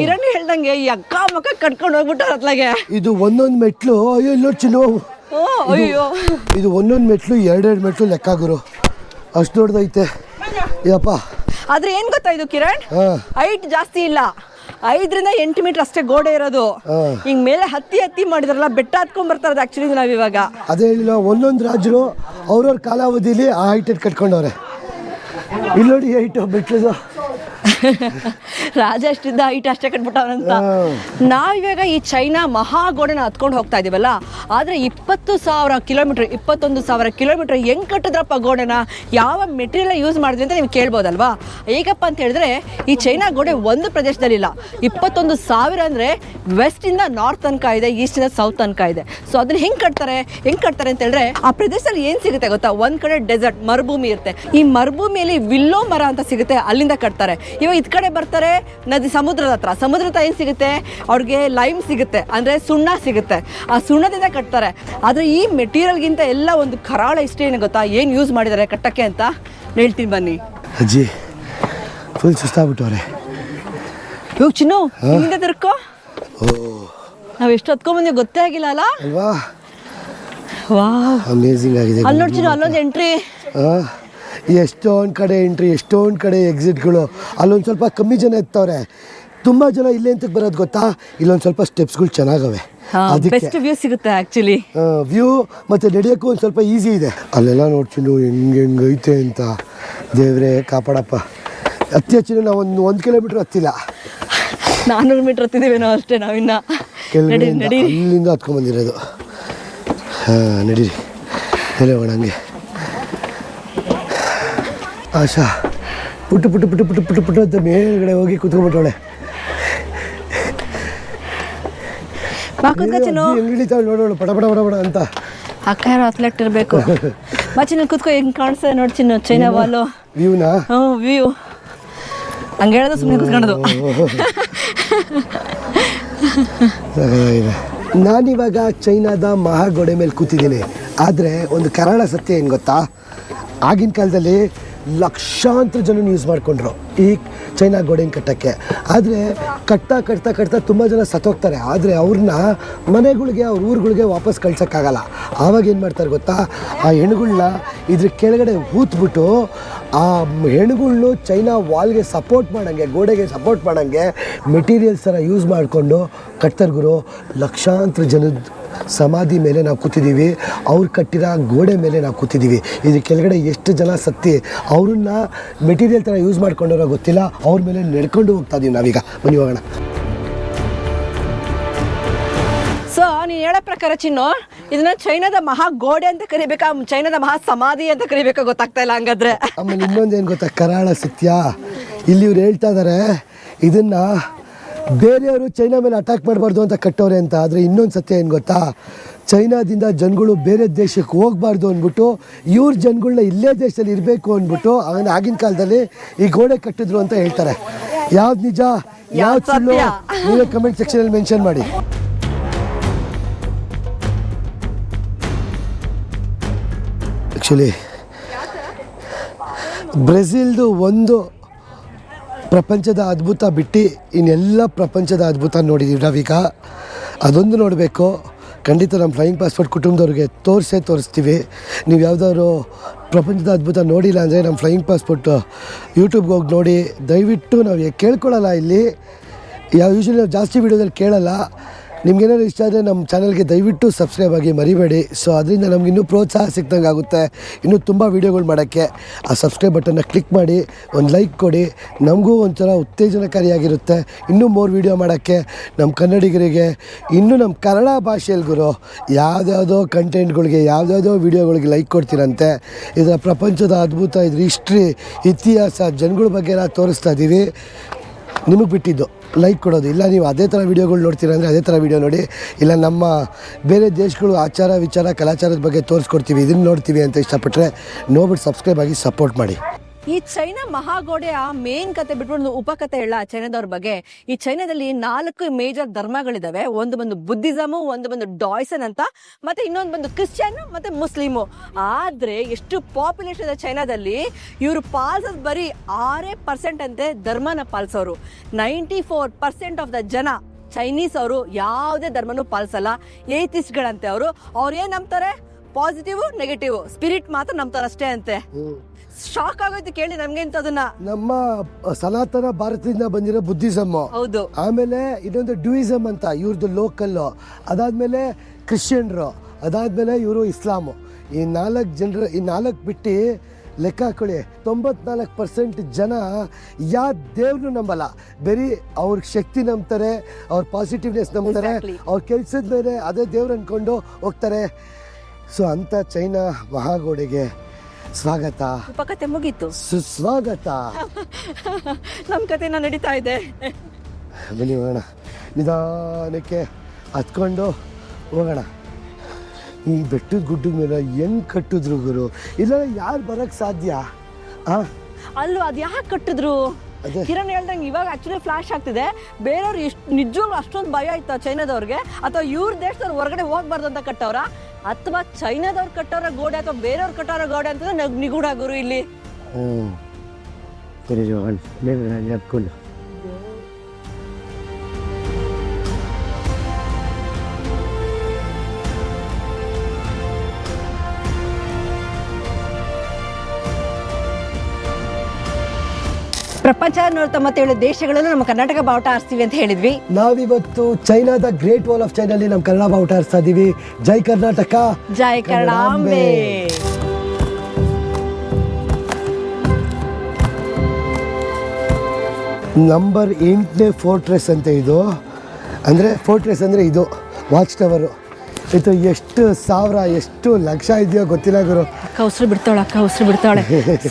ಕಿರಣ್ ಹೇಳ್ದಂಗೆ ಈ ಅಕ್ಕ ಮಕ್ಕ ಕಟ್ಕೊಂಡು ಹೋಗ್ಬಿಟ್ಟು ಅತ್ಲಾಗೆ ಇದು ಒಂದೊಂದು ಮೆಟ್ಲು ಅಯ್ಯೋ ಇಲ್ಲೋ ಚಿನ್ನು. ಅಯ್ಯೋ. ಇದು ಒಂದೊಂದು ಮೆಟ್ಲು ಎರಡೆರಡು ಮೆಟ್ಲು ಲೆಕ್ಕ ಗುರು. ಅಷ್ಟು ದೊಡ್ಡದೈತೆ. ಯಪ್ಪ. ಆದ್ರೆ ಏನ್ ಗೊತ್ತಾ ಇದು ಕಿರಣ್? ಹೈಟ್ ಜಾಸ್ತಿ ಇಲ್ಲ. ಐದರಿಂದ ಎಂಟು ಮೀಟರ್ ಅಷ್ಟೇ ಗೋಡೆ ಇರೋದು. ಹಿಂಗ್ ಮೇಲೆ ಹತ್ತಿ ಹತ್ತಿ ಮಾಡಿದ್ರಲ್ಲ ಬೆಟ್ಟ ಹತ್ಕೊಂಡ್ ಬರ್ತಾರದು ಆಕ್ಚುಲಿ ನಾವ್ ಇವಾಗ ಅದೇ ಹೇಳಿಲ್ಲ ಒಂದೊಂದು ರಾಜರು ಅವ್ರವ್ರ ಕಾಲಾವಧಿಲಿ ಆ ಹೈಟ್ ಕಟ್ಕೊಂಡವ್ರೆ. ಇಲ್ಲಿ ನೋಡಿ ಹೈಟ್ ಮೆಟ್ಲದು ರಾಜ ಅಷ್ಟಿದ್ದ ಹೈಟ್ ಅಷ್ಟೇ ಕಟ್ಬಿಟ್ಟವನಂತ. ನಾವಿವಾಗ ಈ ಚೈನಾ ಮಹಾಗೋಡೆನ ಹತ್ಕೊಂಡು ಹೋಗ್ತಾ ಇದೀವಲ್ಲ ಆದ್ರೆ ಇಪ್ಪತ್ತು ಸಾವಿರ ಕಿಲೋಮೀಟರ್ ಇಪ್ಪತ್ತೊಂದು ಸಾವಿರ ಕಿಲೋಮೀಟರ್ ಹೆಂಗ್ ಕಟ್ಟಿದ್ರಪ್ಪ ಗೋಡೆನ? ಯಾವ ಮೆಟೀರಿಯಲ್ ಯೂಸ್ ಮಾಡಿದ್ವಿ ಅಂತ ನೀವು ಕೇಳ್ಬೋದಲ್ವಾ? ಹೇಗಪ್ಪ ಅಂತ ಹೇಳಿದ್ರೆ ಈ ಚೈನಾ ಗೋಡೆ ಒಂದು ಪ್ರದೇಶದಲ್ಲಿಲ್ಲ ಇಪ್ಪತ್ತೊಂದು ಸಾವಿರ ಅಂದ್ರೆ ವೆಸ್ಟ್ ಇಂದ ನಾರ್ತ್ ತನಕ ಇದೆ ಈಸ್ಟ್ ಇಂದ ಸೌತ್ ತನಕ ಇದೆ. ಸೊ ಅದನ್ನ ಹೆಂಗ್ ಕಟ್ತಾರೆ? ಹೆಂಗ್ ಕಟ್ತಾರೆ ಅಂತ ಹೇಳಿದ್ರೆ ಆ ಪ್ರದೇಶದಲ್ಲಿ ಏನ್ ಸಿಗುತ್ತೆ ಗೊತ್ತಾ? ಒಂದ್ ಕಡೆ ಡೆಸರ್ಟ್ ಮರುಭೂಮಿ ಇರುತ್ತೆ. ಈ ಮರುಭೂಮಿಯಲ್ಲಿ ವಿಲ್ಲೋ ಮರ ಅಂತ ಸಿಗುತ್ತೆ ಅಲ್ಲಿಂದ ಕಟ್ತಾರೆ. ಇವಾಗ ಇದ್ ಕಡೆ ಬರ್ತಾರೆ ನದಿ ಸಮುದ್ರದ ಹತ್ರ. ಸಮುದ್ರ ಹತ್ರ ಏನ್ ಸಿಗುತ್ತೆ? ಅವ್ರಿಗೆ ಲೈಮ್ ಸಿಗುತ್ತೆ ಅಂದ್ರೆ ಸುಣ್ಣ ಸಿಗುತ್ತೆ. ಆ ಸುಣ್ಣದಿಂದ ಕಟ್ತಾರೆ. ಆದ್ರೆ ಈ ಮೆಟೀರಿಯಲ್ಗಿಂತ ಎಲ್ಲ ಒಂದು ಕರಾಳ ಇಷ್ಟ ಏನು ಗೊತ್ತಾ? ಏನ್ ಯೂಸ್ ಮಾಡಿದ್ದಾರೆ ಕಟ್ಟಕ್ಕೆ ಅಂತ ಹೇಳ್ತೀನಿ ಬನ್ನಿ. ಅಜ್ಜಿ ಫುಲ್ ಸುಸ್ತಾಗ್ಬಿಟ್ಟವ್ರೆ ಇವಾಗ ಚಿನ್ನು ಹಿಂದೆ ತಿರ್ಕೋ. ಓ. ನಾವ್ ಎಷ್ಟು ಹತ್ಕೊಂಡ್ ಗೊತ್ತೇ ಆಗಿಲ್ಲ ಅಲ್ಲ? ಅಲ್ವಾ? ವಾ ಅಮೇಝಿಂಗ್ ಆಗಿದೆ ಅಲ್ಲಿ ನೋಡಿ ಅಲ್ಲೊಂದು ಎಂಟ್ರಿ ಎಷ್ಟೊಂದು ಕಡೆ ಎಂಟ್ರಿ ಎಷ್ಟೊಂದು ಕಡೆ ಎಕ್ಸಿಟ್ಗಳು ಅಲ್ಲೊಂದು ಸ್ವಲ್ಪ ಕಮ್ಮಿ ಜನ ಇರ್ತವ್ರೆ. ತುಂಬ ಜನ ಇಲ್ಲೇ ಅಂತ ಬರೋದು ಗೊತ್ತಾ? ಇಲ್ಲೊಂದು ಸ್ವಲ್ಪ ಸ್ಟೆಪ್ಸ್ಗಳು ಚೆನ್ನಾಗವೆ. ಅದಕ್ಕೆ ಬೆಸ್ಟ್ ವ್ಯೂ ಸಿಗುತ್ತೆ ಆ್ಯಕ್ಚುಲಿ ವ್ಯೂ ಮತ್ತು ನಡೆಯೋಕ್ಕೂ ಒಂದು ಸ್ವಲ್ಪ ಈಸಿ ಇದೆ. ಅಲ್ಲೆಲ್ಲ ನೋಡ್ಕೊಂಡು ಹೆಂಗೆ ಹೆಂಗೆ ಐತೆ ಅಂತ. ದೇವ್ರೆ ಕಾಪಾಡಪ್ಪ. ಅತಿ ಹೆಚ್ಚಿನ ನಾವು ಒಂದು ಒಂದು ಕಿಲೋಮೀಟ್ರ್ ಹತ್ತಿಲ್ಲ. ನಾನ್ನೂರು ಮೀಟರ್ ಹತ್ತಿದ್ದೀವೇನೋ ಅಷ್ಟೇ ನಾವಿನ್ನ. ಇಲ್ಲಿಂದ ಅಲ್ಲಿಂದ ಹತ್ಕೊಂಡ್ಬಂದಿರೋದು ಹಾಂ ನಡೀರಿ. ಹೇಳೋಣ ಹಂಗೆ ಆಶಾ ಪುಟ್ಟು ಪುಟ್ಟು ಪುಟ್ಟು ಪುಟ್ಟು ಪುಟ್ಟು ಪುಟ್ಟು ಅಂತ ಮೇಲ್ಗಡೆ ಹೋಗಿ ಕುತ್ಕೊಂಡ್ಬಿಟ್ಟವಳೆ. ಕೂತ್ಕೋ ಚಿನ್ನು. ಇಳಿತಾಳೆ ನೋಡೋಳು ಪಟ ಪಟ ಪಟ ಪಟ ಅಂತ. ಅಕ್ಕ ಯಾರು ಅಥ್ಲೆಟ್ ಇರಬೇಕು. ಮಚ್ಚಿನ ಚಿನ್ನು ಹೆಂಗೆ ಕಾಣಿಸ್ತದೆ ನೋಡಿ ಚೈನಾವಾಲೋ ಚೈನಾ ವಾಲು ವ್ಯೂನಾ ಹ್ಞೂ ವ್ಯೂ ಹಂಗೆ ಹೇಳೋದು ಸುಮ್ಮನೆ ಸಖತ್ತಾಗಿದೆ ನಾನಿವಾಗ ಚೈನಾದ ಮಹಾಗೋಡೆ ಮೇಲೆ ಕೂತಿದ್ದೀನಿ. ಆದರೆ ಒಂದು ಕರಾಳ ಸತ್ಯ ಏನು ಗೊತ್ತಾ? ಆಗಿನ ಕಾಲದಲ್ಲಿ ಲಕ್ಷಾಂತರ ಜನ ಯೂಸ್ ಮಾಡಿಕೊಂಡ್ರು. ಈ ಚೈನಾ ಗೋಡೆನ ಕಟ್ಟೋಕ್ಕೆ. ಆದರೆ ಕಟ್ತಾ ಕಟ್ತಾ ಕಟ್ತಾ ತುಂಬ ಜನ ಸತ್ತೋಗ್ತಾರೆ. ಆದರೆ ಅವ್ರನ್ನ ಮನೆಗಳಿಗೆ, ಅವ್ರ ಊರುಗಳಿಗೆ ವಾಪಸ್ ಕಳ್ಸೋಕ್ಕಾಗಲ್ಲ. ಆವಾಗ ಏನು ಮಾಡ್ತಾರೆ ಗೊತ್ತಾ? ಆ ಹೆಣ್ಗಳನ್ನ ಇದ್ರ ಕೆಳಗಡೆ ಹೂತ್ಬಿಟ್ಟು ಆ ಹೆಣ್ಗಳ್ನು ಚೈನಾ ವಾಲ್ಗೆ ಸಪೋರ್ಟ್ ಮಾಡೋಂಗೆ, ಗೋಡೆಗೆ ಸಪೋರ್ಟ್ ಮಾಡೋಂಗೆ ಮೆಟೀರಿಯಲ್ಸ್ ಥರ ಯೂಸ್ ಮಾಡಿಕೊಂಡು ಕಟ್ತಾರೆ ಗುರು. ಲಕ್ಷಾಂತರ ಜನದ ಸಮಾಧಿ ಮೇಲೆ ನಾವು ಕೂತಿದ್ದೀವಿ ಅವ್ರು ಕಟ್ಟಿರೋ ಗೋಡೆ ಮೇಲೆ ನಾವು ಕೂತಿದ್ದೀವಿ ಇದ್ರ ಕೆಳಗಡೆ ಎಷ್ಟು ಜನ ಸತ್ತಿ, ಅವ್ರನ್ನ ಮೆಟೀರಿಯಲ್ ಥರ ಯೂಸ್ ಮಾಡ್ಕೊಂಡವ್ರೋ ಗೊತ್ತಿಲ್ಲ. ಅವ್ರ ಮೇಲೆ ನಡ್ಕೊಂಡು ಹೋಗ್ತಾ ಇದೀವಿ ನಾವೀಗ. ಬನ್ನಿ ಹೋಗೋಣ. ಸೊ ನೀನು ಹೇಳೋ ಪ್ರಕಾರ ಚಿನ್ನು ಇದನ್ನ ಚೈನಾದ ಮಹಾ ಗೋಡೆ ಅಂತ ಕರಿಬೇಕಾ ಚೈನಾದ ಮಹಾ ಸಮಾಧಿ ಅಂತ ಕರಿಬೇಕಾ ಗೊತ್ತಾಗ್ತಾ ಇಲ್ಲ ಹಂಗಾದ್ರೆ. ಆಮೇಲೆ ಇನ್ನೊಂದೇನು ಗೊತ್ತಾ? ಕರಾಳ ಸತ್ಯ. ಇಲ್ಲಿ ಇವ್ರು ಹೇಳ್ತಾ ಇದ್ದಾರೆ ಇದನ್ನ ಬೇರೆಯವರು ಚೈನಾ ಮೇಲೆ ಅಟ್ಯಾಕ್ ಮಾಡಬಾರ್ದು ಅಂತ ಕಟ್ಟೋರೆ ಅಂತ. ಆದರೆ ಇನ್ನೊಂದು ಸತ್ಯ ಏನು ಗೊತ್ತಾ? ಚೈನಾದಿಂದ ಜನಗಳು ಬೇರೆ ದೇಶಕ್ಕೆ ಹೋಗಬಾರ್ದು ಅಂದ್ಬಿಟ್ಟು ಇವ್ರ ಜನಗಳನ್ನ ಇಲ್ಲೇ ದೇಶದಲ್ಲಿ ಇರಬೇಕು ಅಂದ್ಬಿಟ್ಟು ಅವನ ಆಗಿನ ಕಾಲದಲ್ಲಿ ಈ ಗೋಡೆ ಕಟ್ಟಿದ್ರು ಅಂತ ಹೇಳ್ತಾರೆ. ಯಾವ್ದು ನಿಜ ಯಾವ್ದು ಸುಳ್ಳು? ನೀವೇ ಕಮೆಂಟ್ ಸೆಕ್ಷನಲ್ಲಿ ಮೆನ್ಷನ್ ಮಾಡಿ. ಆ್ಯಕ್ಚುಲಿ ಬ್ರೆಜಿಲ್ದು ಒಂದು ಪ್ರಪಂಚದ ಅದ್ಭುತ ಬಿಟ್ಟು ಇನ್ನೆಲ್ಲ ಪ್ರಪಂಚದ ಅದ್ಭುತ ನೋಡಿದ್ದೀವಿ ನಾವೀಗ. ಅದೊಂದು ನೋಡಬೇಕು. ಖಂಡಿತ ನಮ್ಮ ಫ್ಲೈಯಿಂಗ್ ಪಾಸ್ಪೋರ್ಟ್ ಕುಟುಂಬದವ್ರಿಗೆ ತೋರಿಸೇ ತೋರಿಸ್ತೀವಿ. ನೀವು ಯಾವುದಾದ್ರು ಪ್ರಪಂಚದ ಅದ್ಭುತ ನೋಡಿಲ್ಲ ಅಂದರೆ ನಮ್ಮ ಫ್ಲೈಯಿಂಗ್ ಪಾಸ್ಪೋರ್ಟ್ ಯೂಟ್ಯೂಬ್ಗೆ ಹೋಗಿ ನೋಡಿ. ದಯವಿಟ್ಟು ನಾವು ಕೇಳ್ಕೊಳ್ಳಲ್ಲ ಇಲ್ಲಿ. ಯಾವ ಯೂಶ್ವಲಿ ನಾವು ಜಾಸ್ತಿ ವೀಡಿಯೋದಲ್ಲಿ ಕೇಳಲ್ಲ. ನಿಮ್ಗೇನಾದ್ರು ಇಷ್ಟ ಆದರೆ ನಮ್ಮ ಚಾನಲ್ಗೆ ದಯವಿಟ್ಟು ಸಬ್ಸ್ಕ್ರೈಬ್ ಆಗಿ ಮರಿಬೇಡಿ. ಸೊ ಅದರಿಂದ ನಮ್ಗೆ ಇನ್ನೂ ಪ್ರೋತ್ಸಾಹ ಸಿಕ್ದಂಗೆ ಆಗುತ್ತೆ. ಇನ್ನೂ ತುಂಬ ವೀಡಿಯೋಗಳು ಮಾಡೋಕ್ಕೆ. ಆ ಸಬ್ಸ್ಕ್ರೈಬ್ ಬಟನ್ನ ಕ್ಲಿಕ್ ಮಾಡಿ, ಒಂದು ಲೈಕ್ ಕೊಡಿ. ನಮಗೂ ಒಂಥರ ಉತ್ತೇಜನಕಾರಿಯಾಗಿರುತ್ತೆ. ಇನ್ನೂ ಮೋರ್ ವೀಡಿಯೋ ಮಾಡೋಕ್ಕೆ. ನಮ್ಮ ಕನ್ನಡಿಗರಿಗೆ, ಇನ್ನೂ ನಮ್ಮ ಕನ್ನಡ ಭಾಷೆಯಲ್ಲಿ ಗುರು, ಯಾವುದ್ಯಾವುದೋ ಕಂಟೆಂಟ್ಗಳಿಗೆ ಯಾವುದ್ಯಾವುದೋ ವೀಡಿಯೋಗಳಿಗೆ ಲೈಕ್ ಕೊಡ್ತೀರಂತೆ. ಇದರ ಪ್ರಪಂಚದ ಅದ್ಭುತ ಇದ್ರ ಹಿಸ್ಟ್ರಿ ಇತಿಹಾಸ, ಜನಗಳ ಬಗ್ಗೆ ನಾವು ತೋರಿಸ್ತಾ ಇದ್ದೀವಿ ನಿಮಗೆ ಬಿಟ್ಟಿದ್ದು. ಲೈಕ್ ಕೊಡೋದು. ಇಲ್ಲ, ನೀವು ಅದೇ ಥರ ವೀಡಿಯೋಗಳು ನೋಡ್ತೀರ ಅಂದರೆ ಅದೇ ಥರ ವೀಡಿಯೋ ನೋಡಿ. ಇಲ್ಲ, ನಮ್ಮ ಬೇರೆ ದೇಶಗಳು ಆಚಾರ ವಿಚಾರ, ಕಲಾಚಾರದ ಬಗ್ಗೆ ತೋರಿಸ್ಕೊಡ್ತೀವಿ, ಇದನ್ನು ನೋಡ್ತೀವಿ ಅಂತ ಇಷ್ಟಪಟ್ಟರೆ ನೋಡ್ಬಿಟ್ಟು ಸಬ್ಸ್ಕ್ರೈಬ್ ಆಗಿ ಸಪೋರ್ಟ್ ಮಾಡಿ. ಈ ಚೈನಾ ಮಹಾಗೋಡೆಯ ಮೇನ್ ಕತೆ ಬಿಟ್ಬಿಟ್ಟು ಒಂದು ಉಪಕತೆ ಇಲ್ಲ ಚೈನಾದವ್ರ ಬಗ್ಗೆ. ಈ ಚೈನಾದಲ್ಲಿ ನಾಲ್ಕು ಮೇಜರ್ ಧರ್ಮಗಳಿದಾವೆ. ಒಂದು ಬಂದು ಬುದ್ಧಿಸಮು, ಒಂದು ಬಂದು ಡಾಯ್ಸನ್ ಅಂತ, ಮತ್ತೆ ಇನ್ನೊಂದು ಬಂದು ಕ್ರಿಶ್ಚಿಯನ್, ಮತ್ತೆ ಮುಸ್ಲಿಮು. ಆದ್ರೆ ಎಷ್ಟು ಪಾಪ್ಯುಲೇಷನ್ ಇದೆ ಚೈನಾದಲ್ಲಿ, ಇವರು ಪಾಲ್ಸೋದು ಬರೀ ಆರೇ ಪರ್ಸೆಂಟ್ ಅಂತೆ ಧರ್ಮನ ಪಾಲ್ಸೋರು. Ninety four percent of the ಜನ ಚೈನೀಸ್ ಅವರು ಯಾವುದೇ ಧರ್ಮನೂ ಪಾಲಿಸಲ್ಲ. ಏತಿಸ್ಟ್ಗಳಂತೆ ಅವರು. ಅವ್ರು ಏನ್ ನಂಬ್ತಾರೆ? ಪಾಸಿಟಿವ್ ನೆಗೆಟಿವ್ ಸ್ಪಿರಿಟ್ ಮಾತ್ರ ನಂಬ್ತಾರಷ್ಟೇ ಅಂತೆ. ಶಾಕ್ ಆಗೋಯ್ತು ಕೇಳಿ ನಮ್ಗೆ ಅದನ್ನ ನಮ್ಮ ಸನಾತನ ಭಾರತದಿಂದ ಬಂದಿರೋ ಬುದ್ಧಿಸಮ್. ಹೌದು. ಆಮೇಲೆ ಇದೊಂದು ಡ್ಯೂಯಿಸಮ್ ಅಂತ ಇವ್ರದ್ದು ಲೋಕಲ್ ಅದಾದ್ಮೇಲೆ ಕ್ರಿಶ್ಚಿಯನ್ರು ಅದಾದ್ಮೇಲೆ ಇವರು ಇಸ್ಲಾಮು ಈ ನಾಲ್ಕು ಜನರು ಈ ನಾಲ್ಕು ಬಿಟ್ಟು ಲೆಕ್ಕ ಹಾಕೊಳ್ಳಿ ತೊಂಬತ್ನಾಲ್ಕು ಪರ್ಸೆಂಟ್ ಜನ ಯಾವ ದೇವ್ರನ್ನೂ ನಂಬಲ್ಲ. ಬರೀ ಅವ್ರ ಶಕ್ತಿ ನಂಬ್ತಾರೆ ಅವ್ರ ಪಾಸಿಟಿವ್ನೆಸ್ ನಂಬ್ತಾರೆ. ಅವ್ರ ಕೆಲ್ಸದ ಮೇಲೆ ಅದೇ ದೇವ್ರು ಅಂದ್ಕೊಂಡು ಹೋಗ್ತಾರೆ. ಸೊ ಅಂಥ ಚೈನಾ ಮಹಾಗೋಡೆಗೆ ಸ್ವಾಗತ ಉಪಕತೆ ಮುಗೀತು ಸುಸ್ವಾಗತ ನಮ್ಮ ಕಥೆನ ನಡೀತಾ ಇದೆ ಬನ್ನಿ ಹೋಗೋಣ ನಿಧಾನಕ್ಕೆ ಹತ್ಕೊಂಡು ಹೋಗೋಣ ಈ ಬೆಟ್ಟದ ಗುಡ್ಡದ ಮೇಲೆ ಹೆಂಗ್ ಕಟ್ಟಿದ್ರು ಗುರು? ಇಲ್ಲ ಯಾರು ಬರಕ್ ಸಾಧ್ಯ? ಆ? ಅಲ್ಲೂ ಅದ್ ಯಾಕೆ ಕಟ್ಟಿದ್ರು. ಕಿರಣ್ ಹೇಳ್ದಂಗೆ ಇವಾಗ ಆಕ್ಚುಲಿ ಫ್ಲಾಶ್ ಆಗ್ತಿದೆ. ಬೇರೆಯವ್ರು ಎಷ್ಟು ನಿಜವಾಗ್ಲೂ ಅಷ್ಟೊಂದು ಭಯ ಆಯ್ತಾ ಚೈನಾದವ್ರಿಗೆ? ಅಥವಾ ಇವ್ರ ದೇಶದವ್ರು ಹೊರಗಡೆ ಹೋಗ್ಬಾರ್ದು ಅಂತ ಕಟ್ಟವ್ರ? ಅಥವಾ ಚೈನಾದವ್ರು ಕಟ್ಟೋರ ಗೋಡೆ ಅಥವಾ ಬೇರೆಯವ್ರು ಕಟ್ಟೋರ ಗೋಡೆ ಅಂತಂದ್ರೆ ನಗ್ ನಿಗೂಢ ಗುರು ಇಲ್ಲಿ? ಹ್ಞೂ ಪ್ರಪಂಚ ನೂರ ತೊಂಬತ್ತೇಳು ದೇಶಗಳಲ್ಲೂ ನಮ್ಮ ಕರ್ನಾಟಕ ಬಾವುಟ ಆರಿಸ್ತೀವಿ ಅಂತ ಹೇಳಿದ್ವಿ. ನಾವಿವತ್ತು ಚೈನಾದ ಗ್ರೇಟ್ ವಾಲ್ ಆಫ್ ಚೈನಲ್ಲಿ ನಮ್ಮ ಕನ್ನಡ ಬಾವುಟ ಆರಿಸ್ತಾ ಇದೀವಿ. ಜೈ ಕರ್ನಾಟಕ. ಜೈ ಕರ್ನಾಟಕ ನಂಬರ್ ಎಂಟನೇ ಫೋರ್ಟ್ರೆಸ್ ಅಂತ ಇದು. ಅಂದರೆ ಫೋರ್ಟ್ರೆಸ್ ಅಂದರೆ ಇದು. ವಾಚ್ ಟವರು ಇದು ಎಷ್ಟು ಸಾವಿರ, ಎಷ್ಟು ಲಕ್ಷ ಇದೆಯೋ ಗೊತ್ತಿಲ್ಲ ಗುರು. ಅಕ್ಕ ಉಸಿರು ಬಿಡ್ತಾಳೆ, ಅಕ್ಕ ಉಸಿರು ಬಿಡ್ತಾಳೆ.